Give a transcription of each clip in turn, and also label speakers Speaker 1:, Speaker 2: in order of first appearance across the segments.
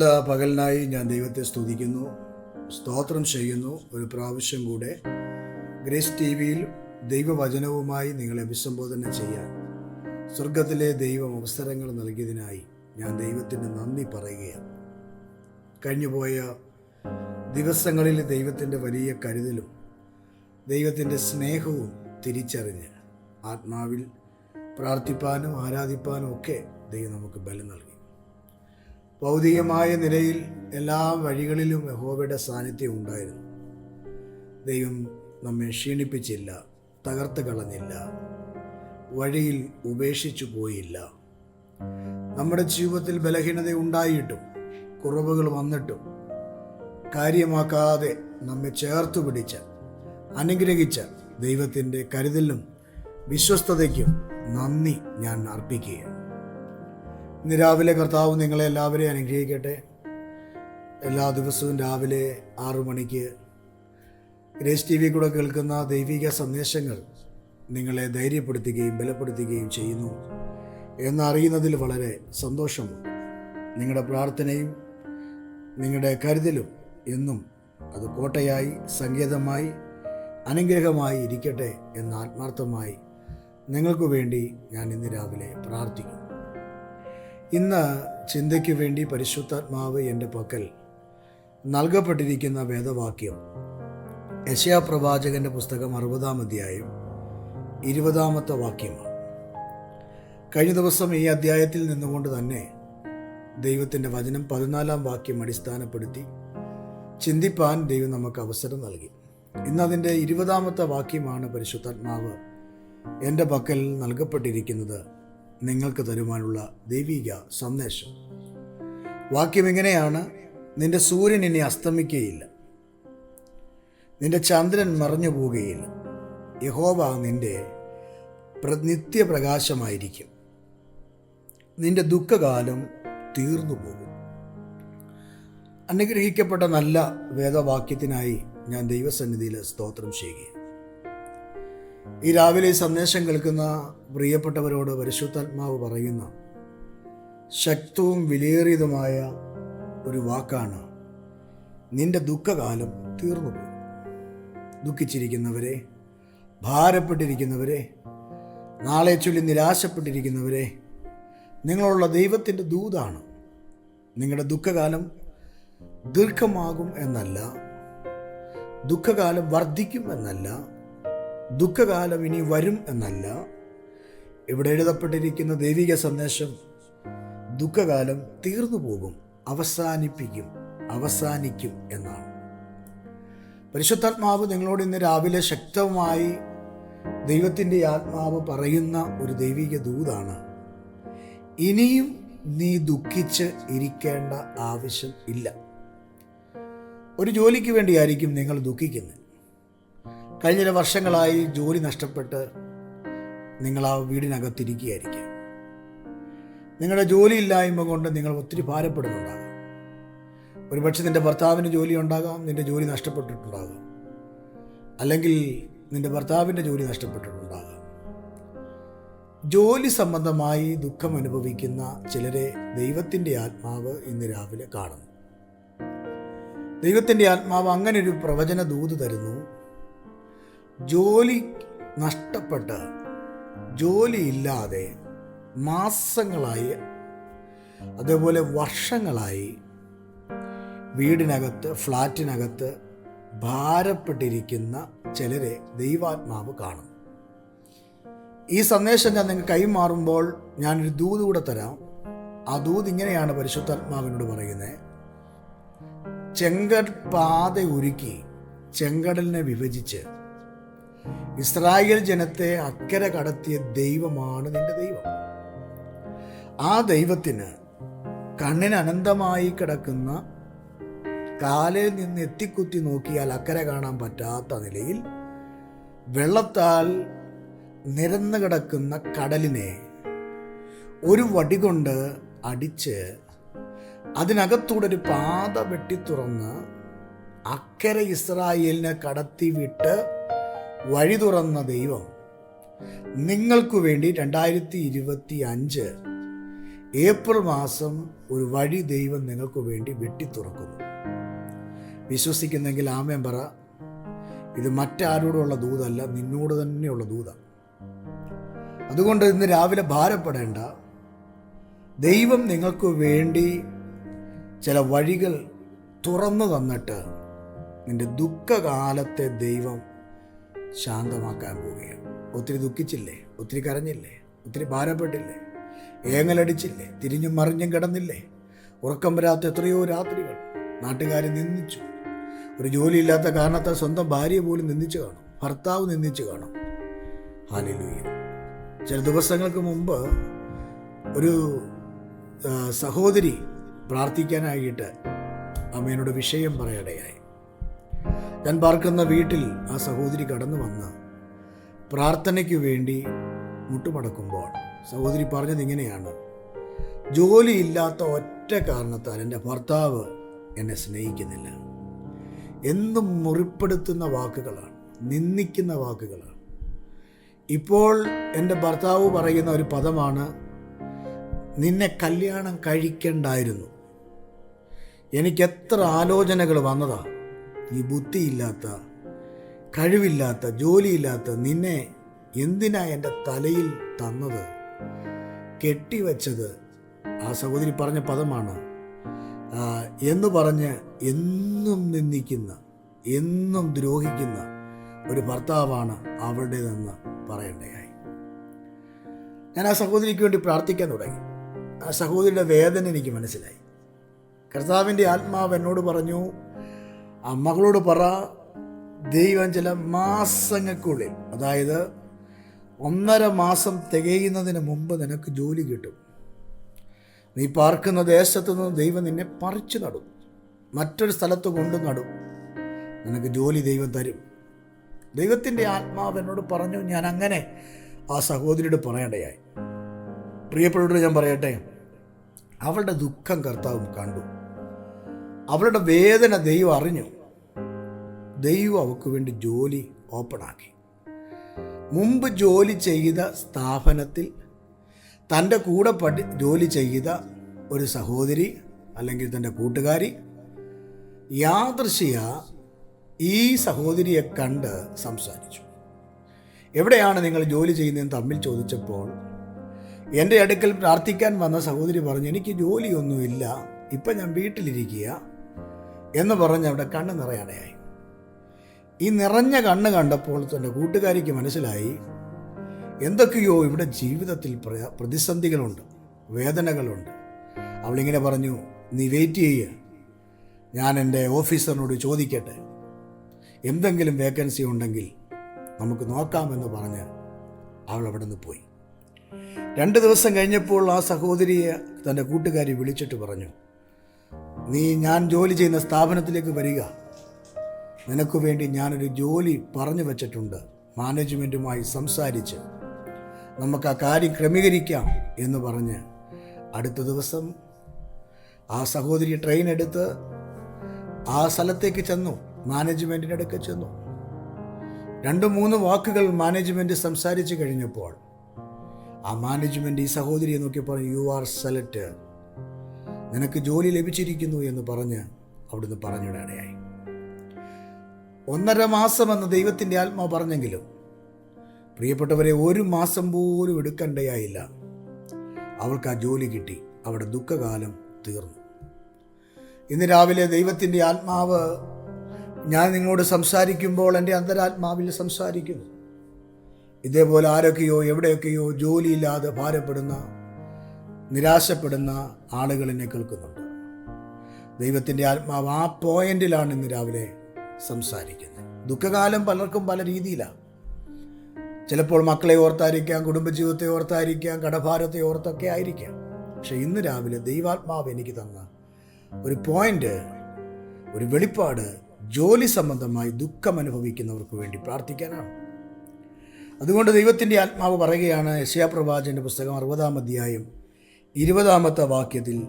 Speaker 1: നല്ല പകലിനായി ഞാൻ ദൈവത്തെ സ്തുതിക്കുന്നു. സ്തോത്രം ചെയ്യുന്നു. ഒരു പ്രാവശ്യം കൂടെ ഗ്രേസ് ടി വിയിൽ ദൈവവചനവുമായി നിങ്ങളെ അഭിസംബോധന ചെയ്യാൻ. സ്വർഗത്തിലെ ദൈവം അവസരങ്ങൾ നൽകിയതിനായി ഞാൻ ദൈവത്തിന് നന്ദി പറയുകയാണ്. കഴിഞ്ഞുപോയ ദിവസങ്ങളിൽ ദൈവത്തിന്റെ വലിയ കരുതലും ദൈവത്തിന്റെ സ്നേഹവും തിരിച്ചറിഞ്ഞ് ആത്മാവിൽ പ്രാർത്ഥിപ്പാനും ആരാധിപ്പാനും ഒക്കെ ദൈവം നമുക്ക് ബലം നൽകി ഭൗതികമായ നിലയിൽ എല്ലാ വഴികളിലും യഹോബയുടെ സാന്നിധ്യം ഉണ്ടായിരുന്നു. ദൈവം നമ്മെ ക്ഷീണിപ്പിച്ചില്ല തകർത്ത് കളഞ്ഞില്ല വഴിയിൽ ഉപേക്ഷിച്ചു പോയില്ല. നമ്മുടെ ജീവിതത്തിൽ ബലഹീനത ഉണ്ടായിട്ടും കുറവുകൾ വന്നിട്ടും കാര്യമാക്കാതെ നമ്മെ ചേർത്ത് പിടിച്ച അനുഗ്രഹിച്ച ദൈവത്തിന്റെ കരുതലിനും വിശ്വസ്തതയ്ക്കും നന്ദി ഞാൻ അർപ്പിക്കുകയാണ്. ഇന്ന് രാവിലെ കർത്താവ് നിങ്ങളെ എല്ലാവരെയും അനുഗ്രഹിക്കട്ടെ. എല്ലാ ദിവസവും രാവിലെ ആറു മണിക്ക് ഗ്രേസ് ടി വി കൂടെ കേൾക്കുന്ന ദൈവിക സന്ദേശങ്ങൾ നിങ്ങളെ ധൈര്യപ്പെടുത്തുകയും ബലപ്പെടുത്തുകയും ചെയ്യുന്നു എന്നറിയുന്നതിൽ വളരെ സന്തോഷമുണ്ട്. നിങ്ങളുടെ പ്രാർത്ഥനയും നിങ്ങളുടെ കരുതലും എന്നും അത് കോട്ടയായി സങ്കേതമായി അനുഗ്രഹമായി ഇരിക്കട്ടെ എന്ന ആത്മാർത്ഥമായി നിങ്ങൾക്ക് വേണ്ടി ഞാൻ ഇന്ന് രാവിലെ പ്രാർത്ഥിക്കുന്നു. ഇന്ന് ചിന്തയ്ക്ക് വേണ്ടി പരിശുദ്ധാത്മാവ് എന്റെ പക്കൽ നൽകപ്പെട്ടിരിക്കുന്ന വേദവാക്യം യശയാ പ്രവാചകന്റെ പുസ്തകം അറുപതാം അധ്യായം ഇരുപതാമത്തെ വാക്യമാണ്. കഴിഞ്ഞ ദിവസം ഈ അധ്യായത്തിൽ നിന്നുകൊണ്ട് തന്നെ ദൈവത്തിന്റെ വചനം പതിനാലാം വാക്യം അടിസ്ഥാനപ്പെടുത്തി ചിന്തിപ്പാൻ ദൈവം നമുക്ക് അവസരം നൽകി. ഇന്ന് അതിന്റെ ഇരുപതാമത്തെ വാക്യമാണ് പരിശുദ്ധാത്മാവ് എന്റെ പക്കൽ നൽകപ്പെട്ടിരിക്കുന്നത്. നിങ്ങൾക്ക് തരുവാനുള്ള ദൈവിക സന്ദേശം. വാക്യം ഇങ്ങനെയാണ് നിന്റെ സൂര്യൻ ഇനി അസ്തമിക്കുകയില്ല നിന്റെ ചന്ദ്രൻ മറഞ്ഞു പോവുകയില്ല യഹോവ നിന്റെ പ്ര- നിത്യപ്രകാശമായിരിക്കും. നിന്റെ ദുഃഖകാലം തീർന്നു പോകും അനുഗ്രഹിക്കപ്പെട്ട നല്ല വേദവാക്യത്തിനായി ഞാൻ ദൈവസന്നിധിയിൽ സ്തോത്രം ചെയ്യുകയാണ്. ഈ രാവിലെ സന്ദേശം കേൾക്കുന്ന പ്രിയപ്പെട്ടവരോട് പരിശുദ്ധാത്മാവ് പറയുന്ന ശക്തവും വിലയേറിയതുമായ ഒരു വാക്കാണ്. നിന്റെ ദുഃഖകാലം തീർന്നു പോകും ദുഃഖിച്ചിരിക്കുന്നവരെ ഭാരപ്പെട്ടിരിക്കുന്നവരെ നാളെ ചൊല്ലി നിരാശപ്പെട്ടിരിക്കുന്നവരെ നിങ്ങളുള്ള ദൈവത്തിന്റെ ദൂതാണ്. നിങ്ങളുടെ ദുഃഖകാലം ദീർഘമാകും എന്നല്ല ദുഃഖകാലം വർദ്ധിക്കും എന്നല്ല ദുഃഖകാലം ഇനി വരും എന്നല്ല. ഇവിടെ എഴുതപ്പെട്ടിരിക്കുന്ന ദൈവിക സന്ദേശം ദുഃഖകാലം തീർന്നു പോകും അവസാനിപ്പിക്കും അവസാനിക്കും എന്നാണ്. പരിശുദ്ധാത്മാവ് നിങ്ങളോട് ഇന്ന് രാവിലെ ശക്തമായി ദൈവത്തിന്റെ ആത്മാവ് പറയുന്ന ഒരു ദൈവിക ദൂതാണ്. ഇനിയും നീ ദുഃഖിച്ച് ഇരിക്കേണ്ട ആവശ്യം ഇല്ല. ഒരു ജോലിക്ക് വേണ്ടിയായിരിക്കും നിങ്ങൾ ദുഃഖിക്കുന്നത്. കഴിഞ്ഞ ചില വർഷങ്ങളായി ജോലി നഷ്ടപ്പെട്ട് നിങ്ങൾ ആ വീടിനകത്തിരിക്കുകയായിരിക്കും. നിങ്ങളുടെ ജോലിയില്ലായ്മ കൊണ്ട് നിങ്ങൾ ഒത്തിരി ഭാരപ്പെടുന്നുണ്ടാകാം. ഒരുപക്ഷെ നിന്റെ ഭർത്താവിന് ജോലി ഉണ്ടാകാം നിന്റെ ജോലി നഷ്ടപ്പെട്ടിട്ടുണ്ടാകാം. അല്ലെങ്കിൽ നിന്റെ ഭർത്താവിന്റെ ജോലി നഷ്ടപ്പെട്ടിട്ടുണ്ടാകാം. ജോലി സംബന്ധമായി ദുഃഖം അനുഭവിക്കുന്ന ചിലരെ ദൈവത്തിന്റെ ആത്മാവ് ഇന്ന് രാവിലെ കാണുന്നു. ദൈവത്തിന്റെ ആത്മാവ് അങ്ങനെ ഒരു പ്രവചന ദൂത് തരുന്നു. ജോലി നഷ്ടപ്പെട്ട് ജോലിയില്ലാതെ മാസങ്ങളായി അതേപോലെ വർഷങ്ങളായി വീടിനകത്ത് ഫ്ലാറ്റിനകത്ത് ഭാരപ്പെട്ടിരിക്കുന്ന ചിലരെ ദൈവാത്മാവ് കാണും. ഈ സന്ദേശം ഞാൻ നിങ്ങൾക്ക് കൈമാറുമ്പോൾ ഞാനൊരു ദൂത് കൂടെ തരാം. ആ ദൂത് ഇങ്ങനെയാണ് പരിശുദ്ധാത്മാവിനോട് പറയുന്നത്. ചെങ്കട് പാത ഒരുക്കി ചെങ്കടലിനെ വിഭജിച്ച് ഇസ്രായേൽ ജനത്തെ അക്കരെ കടത്തിയ ദൈവമാണ് നിന്റെ ദൈവം. ആ ദൈവത്തിന് കണ്ണിന് അനന്തമായി കിടക്കുന്ന കാലിൽ നിന്ന് എത്തിക്കുത്തി നോക്കിയാൽ അക്കരെ കാണാൻ പറ്റാത്ത നിലയിൽ വെള്ളത്താൽ നിരന്നു കിടക്കുന്ന കടലിനെ ഒരു വടി കൊണ്ട് അടിച്ച് അതിനകത്തൂടെ ഒരു പാത വെട്ടി തുറന്ന് അക്കരെ ഇസ്രായേലിനെ കടത്തി വിട്ട് വഴി തുറന്ന ദൈവം. നിങ്ങൾക്കു വേണ്ടി രണ്ടായിരത്തി ഇരുപത്തി അഞ്ച് ഏപ്രിൽ മാസം ഒരു വഴി ദൈവം നിങ്ങൾക്ക് വേണ്ടി വെട്ടി തുറക്കുന്നു വിശ്വസിക്കുന്നെങ്കിൽ ആമയം പറ. ഇത് മറ്റാരോടുള്ള ദൂതല്ല നിന്നോട് തന്നെയുള്ള ദൂതാണ് അതുകൊണ്ട് ഇന്ന് രാവിലെ ഭാരപ്പെടേണ്ട. ദൈവം നിങ്ങൾക്ക് വേണ്ടി ചില വഴികൾ തുറന്നു തന്നിട്ട് നിന്റെ ദുഃഖകാലത്തെ ദൈവം ശാന്തമാക്കാൻ പോവുകയാണ്. ഒത്തിരി ദുഃഖിച്ചില്ലേ? ഒത്തിരി കരഞ്ഞില്ലേ? ഒത്തിരി ഭാരപ്പെട്ടില്ലേ? ഏങ്ങലടിച്ചില്ലേ? തിരിഞ്ഞും മറിഞ്ഞും കിടന്നില്ലേ? ഉറക്കം വരാത്ത എത്രയോ രാത്രികൾ നാട്ടുകാർ നിന്ദിച്ചു. ഒരു ജോലിയില്ലാത്ത കാരണത്താൽ സ്വന്തം ഭാര്യ പോലും നിന്ദിച്ചു കാണും. ഭർത്താവ് നിന്ദിച്ചു കാണും. ഹാലിലൂയ. ചില ദിവസങ്ങൾക്ക് മുമ്പ് ഒരു സഹോദരി പ്രാർത്ഥിക്കാനായിട്ട് അമ്മേനോട് വിഷയം പറയടയായി. ഞാൻ പാർക്കുന്ന വീട്ടിൽ ആ സഹോദരി കടന്നു വന്ന് പ്രാർത്ഥനയ്ക്കു വേണ്ടി മുട്ടുമടക്കുമ്പോൾ സഹോദരി പറഞ്ഞത് ഇങ്ങനെയാണ് ജോലിയില്ലാത്ത ഒറ്റ കാരണത്താൽ എന്റെ ഭർത്താവ് എന്നെ സ്നേഹിക്കുന്നില്ല. എന്നും മുറിപ്പെടുത്തുന്ന വാക്കുകളാണ് നിന്ദിക്കുന്ന വാക്കുകളാണ്. ഇപ്പോൾ എന്റെ ഭർത്താവ് പറയുന്ന ഒരു പദമാണ് നിന്നെ കല്യാണം കഴിക്കണ്ടായിരുന്നു. എനിക്ക് എത്ര ആലോചനകൾ വന്നതാ ഈ ബുദ്ധിയില്ലാത്ത കഴിവില്ലാത്ത ജോലിയില്ലാത്ത നിന്നെ എന്തിനാ എന്റെ തലയിൽ തന്നത്? കെട്ടിവെച്ചത് ആ സഹോദരി പറഞ്ഞ പദമാണ്. എന്ന് പറഞ്ഞ് എന്നും നിന്ദിക്കുന്ന എന്നും ദ്രോഹിക്കുന്ന ഒരു ഭർത്താവാണ് അവളുടേതെന്ന് പറയേണ്ടയായി. ഞാൻ ആ സഹോദരിക്ക് വേണ്ടി പ്രാർത്ഥിക്കാൻ തുടങ്ങി. ആ സഹോദരിയുടെ വേദന എനിക്ക് മനസ്സിലായി. കർത്താവിന്റെ ആത്മാവ് എന്നോട് പറഞ്ഞു ആ മകളോട് പറ ദൈവം ചില മാസങ്ങൾക്കുള്ളിൽ അതായത് ഒന്നര മാസം തികയുന്നതിന് മുമ്പ് നിനക്ക് ജോലി കിട്ടും. നീ പാർക്കുന്ന ദേശത്തു നിന്ന് ദൈവം നിന്നെ പറിച്ചു നടും. മറ്റൊരു സ്ഥലത്ത് കൊണ്ടു നടും. നിനക്ക് ജോലി ദൈവം തരും. ദൈവത്തിന്റെ ആത്മാവ് എന്നോട് പറഞ്ഞു ഞാൻ അങ്ങനെ ആ സഹോദരിയോട് പറയേണ്ടയായി. പ്രിയപ്പെട്ടവരോട് ഞാൻ പറയട്ടെ അവളുടെ ദുഃഖം കർത്താവും കണ്ടു. അവളുടെ വേദന ദൈവം അറിഞ്ഞു. ദൈവം അവൾക്ക് വേണ്ടി ജോലി ഓപ്പണാക്കി. മുമ്പ് ജോലി ചെയ്ത സ്ഥാപനത്തിൽ തന്റെ കൂടെ പഠി ജോലി ചെയ്ത ഒരു സഹോദരി അല്ലെങ്കിൽ തന്റെ കൂട്ടുകാരി യാദൃശിയ ഈ സഹോദരിയെ കണ്ട് സംസാരിച്ചു. എവിടെയാണ് നിങ്ങൾ ജോലി ചെയ്യുന്നതെന്ന് തമ്മിൽ ചോദിച്ചപ്പോൾ എന്റെ അടുക്കൽ പ്രാർത്ഥിക്കാൻ വന്ന സഹോദരി പറഞ്ഞു എനിക്ക് ജോലിയൊന്നുമില്ല. ഇപ്പം ഞാൻ വീട്ടിലിരിക്കുക. എന്ന് പറഞ്ഞ് അവിടെ കണ്ണ് നിറയാടയായി ഈ നിറഞ്ഞ കണ്ണ് കണ്ടപ്പോൾ തന്റെ കൂട്ടുകാരിക്ക് മനസ്സിലായി എന്തൊക്കെയോ ഇവിടെ ജീവിതത്തിൽ പ്ര- പ്രതിസന്ധികളുണ്ട് വേദനകളുണ്ട്. അവളിങ്ങനെ പറഞ്ഞു നീ വെയിറ്റ് ചെയ്യുക ഞാൻ എന്റെ ഓഫീസറിനോട് ചോദിക്കട്ടെ. എന്തെങ്കിലും വേക്കൻസി ഉണ്ടെങ്കിൽ നമുക്ക് നോക്കാമെന്ന് പറഞ്ഞ് അവൾ അവിടെ നിന്ന് പോയി. രണ്ട് ദിവസം കഴിഞ്ഞപ്പോൾ ആ സഹോദരിയെ തന്റെ കൂട്ടുകാരി വിളിച്ചിട്ട് പറഞ്ഞു നീ ഞാൻ ജോലി ചെയ്യുന്ന സ്ഥാപനത്തിലേക്ക് വരിക. നിനക്ക് വേണ്ടി ഞാനൊരു ജോലി പറഞ്ഞു വച്ചിട്ടുണ്ട്. മാനേജ്മെന്റുമായി സംസാരിച്ച്. നമുക്ക് ആ കാര്യം ക്രമീകരിക്കാം എന്ന് പറഞ്ഞ് അടുത്ത ദിവസം ആ സഹോദരി ട്രെയിൻ എടുത്ത് ആ സ്ഥലത്തേക്ക് ചെന്നു. മാനേജ്മെന്റിന്റെ അടുക്ക ചെന്നു. രണ്ട് മൂന്ന് വാക്കുകൾ മാനേജ്മെന്റ് സംസാരിച്ച് കഴിഞ്ഞപ്പോൾ ആ മാനേജ്മെന്റ് ഈ സഹോദരിയെ നോക്കി പറഞ്ഞു യു ആർ സെലക്ട് നിനക്ക് ജോലി ലഭിച്ചിരിക്കുന്നു എന്ന് പറഞ്ഞ് അവിടുന്ന് പറഞ്ഞിടയായി ഒന്നര മാസമെന്ന് ദൈവത്തിന്റെ ആത്മാവ് പറഞ്ഞെങ്കിലും പ്രിയപ്പെട്ടവരെ ഒരു മാസം പോലും എടുക്കണ്ടയായില്ല. അവൾക്ക് ആ ജോലി കിട്ടി. അവിടെ ദുഃഖകാലം തീർന്നു. ഇന്ന് രാവിലെ ദൈവത്തിന്റെ ആത്മാവ് ഞാൻ നിങ്ങളോട് സംസാരിക്കുമ്പോൾ എന്റെ അന്തരാത്മാവിൽ സംസാരിക്കുന്നു. ഇതേപോലെ ആരൊക്കെയോ എവിടെയൊക്കെയോ ജോലിയില്ലാതെ ഭാരപ്പെടുന്ന നിരാശപ്പെടുന്ന ആളുകളിനെ കേൾക്കുന്നുണ്ട്. ദൈവത്തിന്റെ ആത്മാവ് ആ പോയിന്റിലാണ് ഇന്ന് രാവിലെ സംസാരിക്കുന്നത്. ദുഃഖകാലം പലർക്കും പല രീതിയിലാണ്. ചിലപ്പോൾ മക്കളെ ഓർത്തായിരിക്കാം കുടുംബജീവിതത്തെ ഓർത്തായിരിക്കാം കടഭാരത്തെ ഓർത്തൊക്കെ ആയിരിക്കാം. പക്ഷെ ഇന്ന് രാവിലെ ദൈവാത്മാവ് എനിക്ക് തന്ന ഒരു പോയിന്റ് ഒരു വെളിപ്പാട് ജോലി സംബന്ധമായി ദുഃഖം അനുഭവിക്കുന്നവർക്ക് വേണ്ടി പ്രാർത്ഥിക്കാനാണ്. അതുകൊണ്ട് ദൈവത്തിന്റെ ആത്മാവ് പറയുകയാണ് യശയാപ്രവാചന്റെ പുസ്തകം അറുപതാം അധ്യായം ഇരുപതാമത്തെ വാക്യത്തിൽ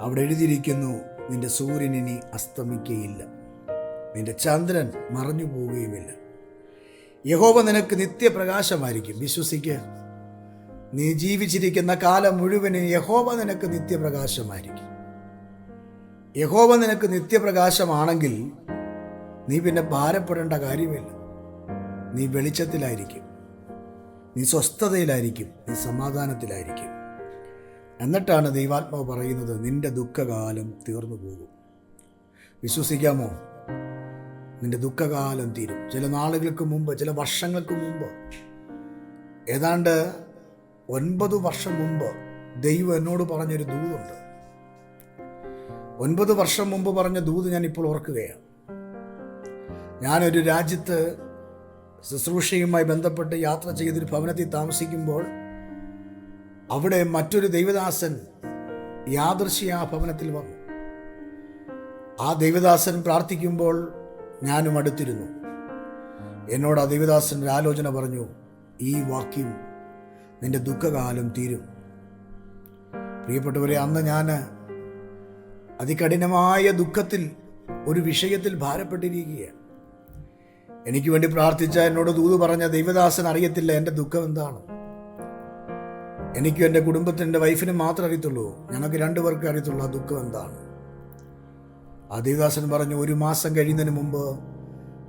Speaker 1: അവിടെ എഴുതിയിരിക്കുന്നു നിന്റെ സൂര്യൻ ഇനി അസ്തമിക്കുകയില്ല നിന്റെ ചന്ദ്രൻ മറഞ്ഞു പോവുകയുമില്ല. യഹോവ നിനക്ക് നിത്യപ്രകാശമായിരിക്കും. വിശ്വസിക്കുക നീ ജീവിച്ചിരിക്കുന്ന കാലം മുഴുവനും യഹോവ നിനക്ക് നിത്യപ്രകാശമായിരിക്കും. യഹോവ നിനക്ക് നിത്യപ്രകാശമാണെങ്കിൽ നീ പിന്നെ ഭാരപ്പെടേണ്ട കാര്യമില്ല. നീ വെളിച്ചത്തിലായിരിക്കും. നീ സ്വസ്ഥതയിലായിരിക്കും. നീ സമാധാനത്തിലായിരിക്കും. എന്നിട്ടാണ് ദൈവാത്മാവ് പറയുന്നത് നിന്റെ ദുഃഖകാലം തീർന്നു പോകും. വിശ്വസിക്കാമോ? നിന്റെ ദുഃഖകാലം തീരും. ചില നാളുകൾക്ക് മുമ്പ് ചില വർഷങ്ങൾക്ക് മുമ്പ്. ഏതാണ്ട് ഒൻപത് വർഷം മുമ്പ് ദൈവം എന്നോട് പറഞ്ഞൊരു ദൂതുണ്ട്. ഒൻപത് വർഷം മുമ്പ് പറഞ്ഞ ദൂത് ഞാൻ ഇപ്പോൾ ഓർക്കുകയാണ്. ഞാനൊരു രാജ്യത്ത് ശുശ്രൂഷയുമായി ബന്ധപ്പെട്ട് യാത്ര ചെയ്തൊരു ഭവനത്തിൽ താമസിക്കുമ്പോൾ അവിടെ മറ്റൊരു ദൈവദാസൻ യാദൃശി ആ ഭവനത്തിൽ വന്നു. ആ ദൈവദാസൻ പ്രാർത്ഥിക്കുമ്പോൾ ഞാനും അടുത്തിരുന്നു. എന്നോട് ആ ദൈവദാസൻ ഒരു ആലോചന പറഞ്ഞു ഈ വാക്യം നിന്റെ ദുഃഖകാലം തീരും. പ്രിയപ്പെട്ടവരെ അന്ന് ഞാൻ അതികഠിനമായ ദുഃഖത്തിൽ ഒരു വിഷയത്തിൽ ഭാരപ്പെട്ടിരിക്കുകയാണ്. എനിക്ക് വേണ്ടി പ്രാർത്ഥിച്ച എന്നോട് ദൂത് പറഞ്ഞ ദൈവദാസൻ അറിയത്തില്ല എന്റെ ദുഃഖം എന്താണ്. എനിക്കും എന്റെ കുടുംബത്തിന് എന്റെ വൈഫിനും മാത്രമേ അറിയത്തുള്ളൂ. ഞങ്ങൾക്ക് രണ്ടുപേർക്ക് അറിയത്തുള്ളൂ ആ ദുഃഖം എന്താണ്. ആ ദേവദാസൻ പറഞ്ഞു ഒരു മാസം കഴിയുന്നതിന് മുമ്പ്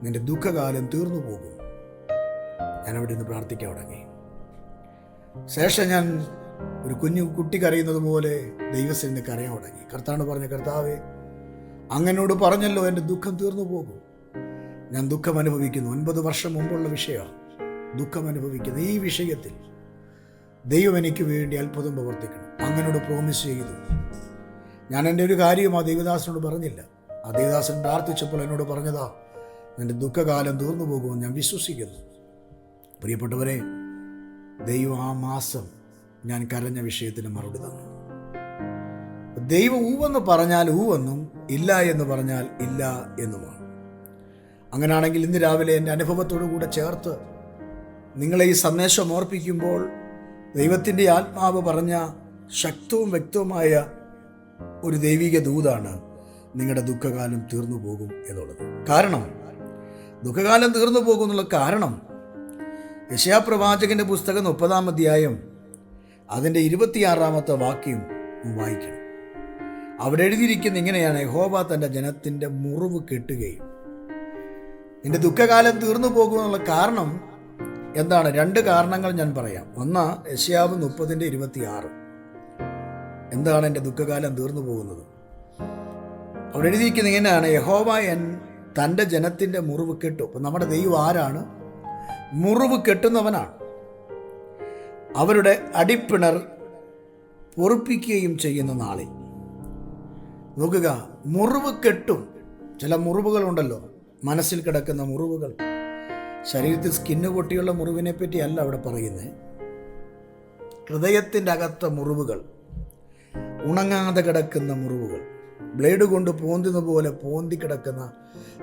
Speaker 1: നിന്റെ ദുഃഖകാലം തീർന്നു പോകും. ഞാൻ അവിടെ നിന്ന് പ്രാർത്ഥിക്കാൻ തുടങ്ങി. ശേഷം ഞാൻ ഒരു കുഞ്ഞു കുട്ടി കരയുന്നത് പോലെ ദൈവസേന കരയാൻ തുടങ്ങി. കർത്താവ് പറഞ്ഞ കർത്താവേ അങ്ങനോട് പറഞ്ഞല്ലോ എന്റെ ദുഃഖം തീർന്നു പോകും. ഞാൻ ദുഃഖം അനുഭവിക്കുന്നു. ഒൻപത് വർഷം മുമ്പുള്ള വിഷയമാണ് ദുഃഖം അനുഭവിക്കുന്നു ഈ വിഷയത്തിൽ ദൈവം എനിക്ക് വേണ്ടി അത്ഭുതം പ്രവർത്തിക്കണം. അങ്ങനോട് പ്രോമിസ് ചെയ്തു. ഞാൻ എന്റെ ഒരു കാര്യം ആ ദേവദാസനോട് പറഞ്ഞില്ല. ആ ദേവദാസൻ പ്രാർത്ഥിച്ചപ്പോൾ എന്നോട് പറഞ്ഞതാ എന്റെ ദുഃഖകാലം തീർന്നു പോകുമെന്ന് ഞാൻ വിശ്വസിക്കുന്നു. പ്രിയപ്പെട്ടവരെ ദൈവം ആ മാസം ഞാൻ കരഞ്ഞ വിഷയത്തിന് മറുപടി തന്നു. ദൈവം ഊവെന്ന് പറഞ്ഞാൽ ഊവെന്നും ഇല്ല എന്ന് പറഞ്ഞാൽ ഇല്ല എന്നുമാണ്. അങ്ങനെയാണെങ്കിൽ ഇന്ന് രാവിലെ എന്റെ അനുഭവത്തോടു കൂടെ ചേർത്ത് നിങ്ങളെ ഈ സന്ദേശം ഓർപ്പിക്കുമ്പോൾ ദൈവത്തിന്റെ ആത്മാവ് പറഞ്ഞ ശക്തവും വ്യക്തവുമായ ഒരു ദൈവിക ദൂതാണ് നിങ്ങളുടെ ദുഃഖകാലം തീർന്നു പോകും എന്നുള്ളത്. കാരണം ദുഃഖകാലം തീർന്നു പോകും എന്നുള്ള കാരണം യശയാപ്രവാചകന്റെ പുസ്തകം മുപ്പതാം അധ്യായം അതിന്റെ ഇരുപത്തിയാറാമത്തെ വാക്യം വായിക്കണം. അവിടെ എഴുതിയിരിക്കുന്ന ഇങ്ങനെയാണ് യഹോവ തന്റെ ജനത്തിന്റെ മുറിവ് കെട്ടുകയും നിന്റെ ദുഃഖകാലം തീർന്നു പോകുമെന്നുള്ള കാരണം എന്താണ് രണ്ട് കാരണങ്ങൾ ഞാൻ പറയാം. ഒന്ന് യശ്യാവ് മുപ്പതിന്റെ ഇരുപത്തിയാറ്. എന്താണ് എന്റെ ദുഃഖകാലം തീർന്നു പോകുന്നത്? അവിടെ എഴുതിയിരിക്കുന്ന ഇങ്ങനെയാണ് യഹോവ എൻ തന്റെ ജനത്തിന്റെ മുറിവ് കെട്ടു. അപ്പം നമ്മുടെ ദൈവം ആരാണ്? മുറിവ് കെട്ടുന്നവനാണ്. അവരുടെ അടിപ്പിണർ പൊറുപ്പിക്കുകയും ചെയ്യുന്ന നാളിൽ. നോക്കുക മുറിവ് കെട്ടും. ചില മുറിവുകളുണ്ടല്ലോ മനസ്സിൽ കിടക്കുന്ന മുറിവുകൾ. ശരീരത്തിൽ സ്കിന്ന് പൊട്ടിയുള്ള മുറിവിനെ പറ്റിയല്ല അവിടെ പറയുന്നത് ഹൃദയത്തിന്റെ അകത്ത മുറിവുകൾ ഉണങ്ങാതെ കിടക്കുന്ന മുറിവുകൾ ബ്ലേഡ് കൊണ്ട് പോന്തുന്ന പോലെ പോന്തി കിടക്കുന്ന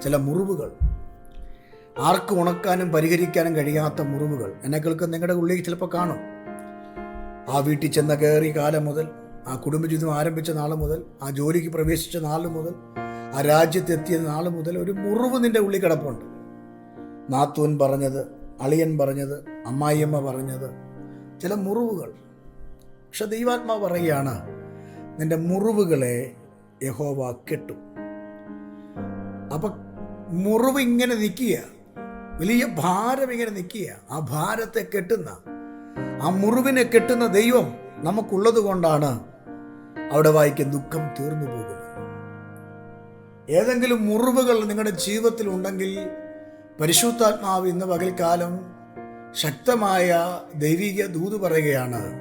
Speaker 1: ചില മുറിവുകൾ ആർക്കും ഉണക്കാനും പരിഹരിക്കാനും കഴിയാത്ത മുറിവുകൾ. എന്നെ കേൾക്കുന്ന നിങ്ങളുടെ ഉള്ളിൽ ചിലപ്പോൾ കാണും. ആ വീട്ടിൽ ചെന്ന കയറി കാലം മുതൽ ആ കുടുംബജീവിതം ആരംഭിച്ച നാൾ മുതൽ ആ ജോലിക്ക് പ്രവേശിച്ച നാൾ മുതൽ ആ രാജ്യത്തെത്തിയ നാൾ മുതൽ ഒരു മുറിവ് നിന്റെ ഉള്ളിൽ കിടപ്പുണ്ട്. നാത്തൂൻ പറഞ്ഞത് അളിയൻ പറഞ്ഞത് അമ്മായിയമ്മ പറഞ്ഞത് ചില മുറിവുകൾ. പക്ഷെ ദൈവാത്മാവ് പറയുകയാണ് നിന്റെ മുറിവുകളെ യഹോവ കെട്ടും. അപ്പൊ മുറിവ് ഇങ്ങനെ നിൽക്കുക വലിയ ഭാരം ഇങ്ങനെ നിൽക്കുക ആ ഭാരത്തെ കെട്ടുന്ന ആ മുറിവിനെ കെട്ടുന്ന ദൈവം നമുക്കുള്ളത് കൊണ്ടാണ് അവിടെ വായിക്കും ദുഃഖം തീർന്നു പോകുന്നത്. ഏതെങ്കിലും മുറിവുകൾ നിങ്ങളുടെ ജീവിതത്തിൽ ഉണ്ടെങ്കിൽ പരിശുദ്ധാത്മാവ് ഇന്ന് പകൽക്കാലം ശക്തമായ ദൈവിക ദൂത് പറയുകയാണ്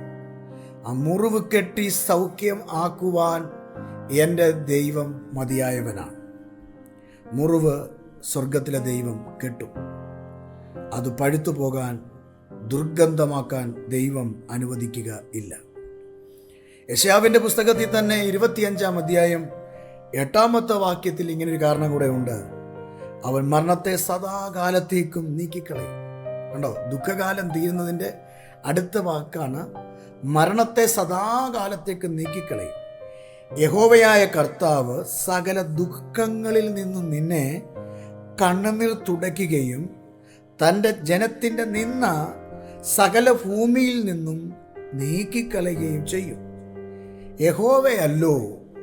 Speaker 1: ആ മുറിവ് കെട്ടി സൗഖ്യം ആക്കുവാൻ എന്റെ ദൈവം മതിയായവനാണ്. മുറിവ് സ്വർഗത്തിലെ ദൈവം കെട്ടും. അത് പഴുത്തു പോകാൻ ദുർഗന്ധമാക്കാൻ ദൈവം അനുവദിക്കുക ഇല്ല. യശാവിന്റെ പുസ്തകത്തിൽ തന്നെ ഇരുപത്തിയഞ്ചാം അധ്യായം എട്ടാമത്തെ വാക്യത്തിൽ ഇങ്ങനൊരു കാരണം കൂടെ ഉണ്ട്. അവൻ മരണത്തെ സദാകാലത്തേക്കും നീക്കിക്കളയും. കണ്ടോ? ദുഃഖകാലം തീരുന്നതിന്റെ അടുത്ത വാക്കാണ് മരണത്തെ സദാകാലത്തേക്ക് നീക്കിക്കളയും. യഹോവയായ കർത്താവ് സകല ദുഃഖങ്ങളിൽ നിന്നും നിന്നെ കണ്ണുനീർ തുടയ്ക്കുകയും തന്റെ ജനത്തിന്റെ നിന്ന സകല ഭൂമിയിൽ നിന്നും നീക്കിക്കളയുകയും ചെയ്യും. യഹോവയല്ലോ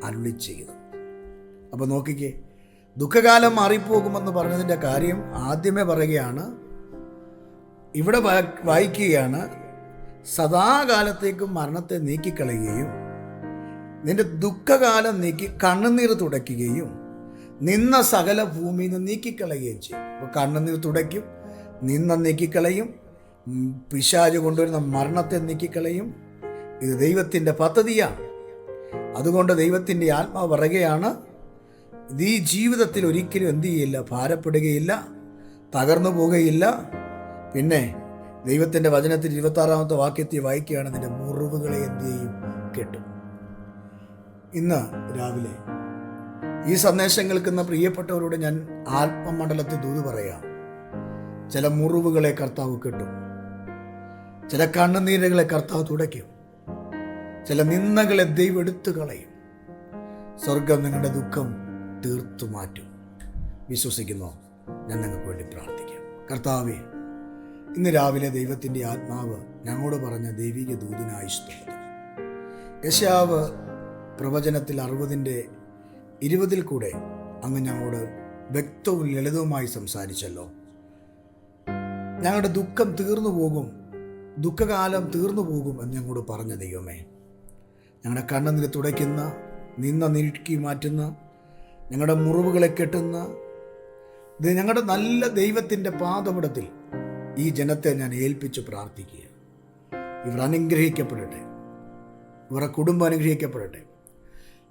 Speaker 1: അരുളി ചെയ്തു അപ്പോൾ നോക്കിക്കേ ദുഃഖകാലം മാറിപ്പോകുമെന്ന് പറഞ്ഞതിന്റെ കാര്യം ആദ്യമേ പറയുകയാണ്. ഇവിടെ വായിക്കുകയാണ്. സദാകാലത്തേക്കും മരണത്തെ നീക്കിക്കളയുകയും നിന്റെ ദുഃഖകാലം നീക്കി കണ്ണുനീർ തുടയ്ക്കുകയും നിന്ന സകല ഭൂമിയിൽ നിന്ന് നീക്കിക്കളയുകയും ചെയ്യും. അപ്പോൾ കണ്ണുനീർ തുടയ്ക്കും നിന്ന നീക്കിക്കളയും പിശാജ് കൊണ്ടുവരുന്ന മരണത്തെ നീക്കിക്കളയും. ഇത് ദൈവത്തിന്റെ പദ്ധതിയാണ്. അതുകൊണ്ട് ദൈവത്തിന്റെ ആത്മാവ് പറയുകയാണ് ഈ ജീവിതത്തിൽ ഒരിക്കലും എന്തു ചെയ്യില്ല? ഭാരപ്പെടുകയില്ല തകർന്നു പോകുകയില്ല പിന്നെ ദൈവത്തിന്റെ വചനത്തിൽ ഇരുപത്താറാമത്തെ വാക്യത്തിൽ വായിക്കുകയാണ് നിന്റെ മുറിവുകളെ എന്തു ചെയ്യും? കെട്ടും. ഇന്ന് രാവിലെ ഈ സന്ദേശം കേൾക്കുന്ന പ്രിയപ്പെട്ടവരോട് ഞാൻ ആത്മമണ്ഡലത്തിൽ ദൂത് പറയാം. ചില മുറിവുകളെ കർത്താവ് കെട്ടും. ചില കണ്ണുനീരുകളെ കർത്താവ് തുടയ്ക്കും. ചില നിന്ദകളെ ദൈവം എടുത്തു കളയും. സ്വർഗം നിങ്ങളുടെ ദുഃഖം തീർത്തു മാറ്റും വിശ്വസിക്കുന്നു. ഞാൻ നിങ്ങൾക്ക് വേണ്ടി പ്രാർത്ഥിക്കാം. കർത്താവെ ഇന്ന് രാവിലെ ദൈവത്തിന്റെ ആത്മാവ് ഞങ്ങളോട് പറഞ്ഞ ദൈവിക ദൂതനായി സ്തുതി യശാവ് പ്രവചനത്തിൽ അറുപതിന്റെ ഇരുപതിൽ കൂടെ അങ്ങ് ഞങ്ങളോട് വ്യക്തവും ലളിതവുമായി സംസാരിച്ചല്ലോ. ഞങ്ങളുടെ ദുഃഖം തീർന്നു പോകും ദുഃഖകാലം തീർന്നു പോകും എന്ന് ഞങ്ങളോട് പറഞ്ഞ ദൈവമേ ഞങ്ങളുടെ കണ്ണുനീര് തുടയ്ക്കുന്ന നിന്ന നീക്കി മാറ്റുന്ന ഞങ്ങളുടെ മുറിവുകളെ കെട്ടുന്ന ഞങ്ങളുടെ നല്ല ദൈവത്തിന്റെ പാദപടത്തിൽ ഈ ജനത്തെ ഞാൻ ഏൽപ്പിച്ച് പ്രാർത്ഥിക്കുക ഇവർ അനുഗ്രഹിക്കപ്പെടട്ടെ. ഇവരുടെ കുടുംബം അനുഗ്രഹിക്കപ്പെടട്ടെ.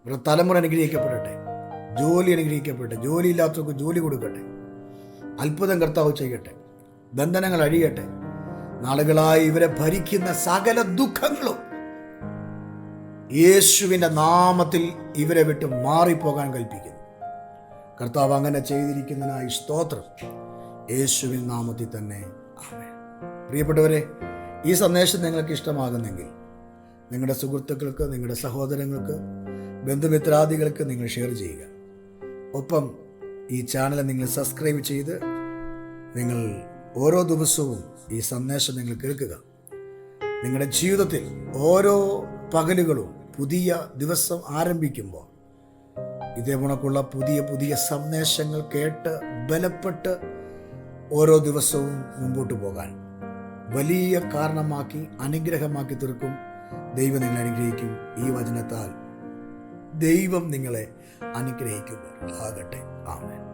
Speaker 1: ഇവരുടെ തലമുറ അനുഗ്രഹിക്കപ്പെടട്ടെ. ജോലി അനുഗ്രഹിക്കപ്പെടട്ടെ. ജോലിയില്ലാത്തവർക്ക് ജോലി കൊടുക്കട്ടെ. അത്ഭുതം കർത്താവ് ചെയ്യട്ടെ. ബന്ധനങ്ങൾ അഴിയട്ടെ. നാളുകളായി ഇവരെ ഭരിക്കുന്ന സകല ദുഃഖങ്ങളും യേശുവിന്റെ നാമത്തിൽ ഇവരെ വിട്ട് മാറിപ്പോകാൻ കൽപ്പിക്കുന്നു. കർത്താവ് അങ്ങനെ ചെയ്തിരിക്കുന്നതിനായി സ്തോത്രം. യേശുവിൻ നാമത്തിൽ തന്നെ പ്രിയപ്പെട്ടവരെ ഈ സന്ദേശം നിങ്ങൾക്ക് ഇഷ്ടമാകുന്നെങ്കിൽ നിങ്ങളുടെ സുഹൃത്തുക്കൾക്ക് നിങ്ങളുടെ സഹോദരങ്ങൾക്ക് ബന്ധുമിത്രാദികൾക്ക് നിങ്ങൾ ഷെയർ ചെയ്യുക. ഒപ്പം ഈ ചാനൽ നിങ്ങൾ സബ്സ്ക്രൈബ് ചെയ്ത് നിങ്ങൾ ഓരോ ദിവസവും ഈ സന്ദേശം നിങ്ങൾ കേൾക്കുക. നിങ്ങളുടെ ജീവിതത്തിൽ ഓരോ പകലുകളും പുതിയ ദിവസം ആരംഭിക്കുമ്പോൾ ഇതേ കണക്കുള്ള പുതിയ പുതിയ സന്ദേശങ്ങൾ കേട്ട് ബലപ്പെട്ട് ഓരോ ദിവസവും മുമ്പോട്ട് പോകാൻ വലിയ കാരണമാക്കി അനുഗ്രഹമാക്കി തീർക്കും. ദൈവം നിങ്ങളെ അനുഗ്രഹിക്കും. ഈ വചനത്താൽ ദൈവം നിങ്ങളെ അനുഗ്രഹിക്കുക ആകട്ടെ ആമേൻ.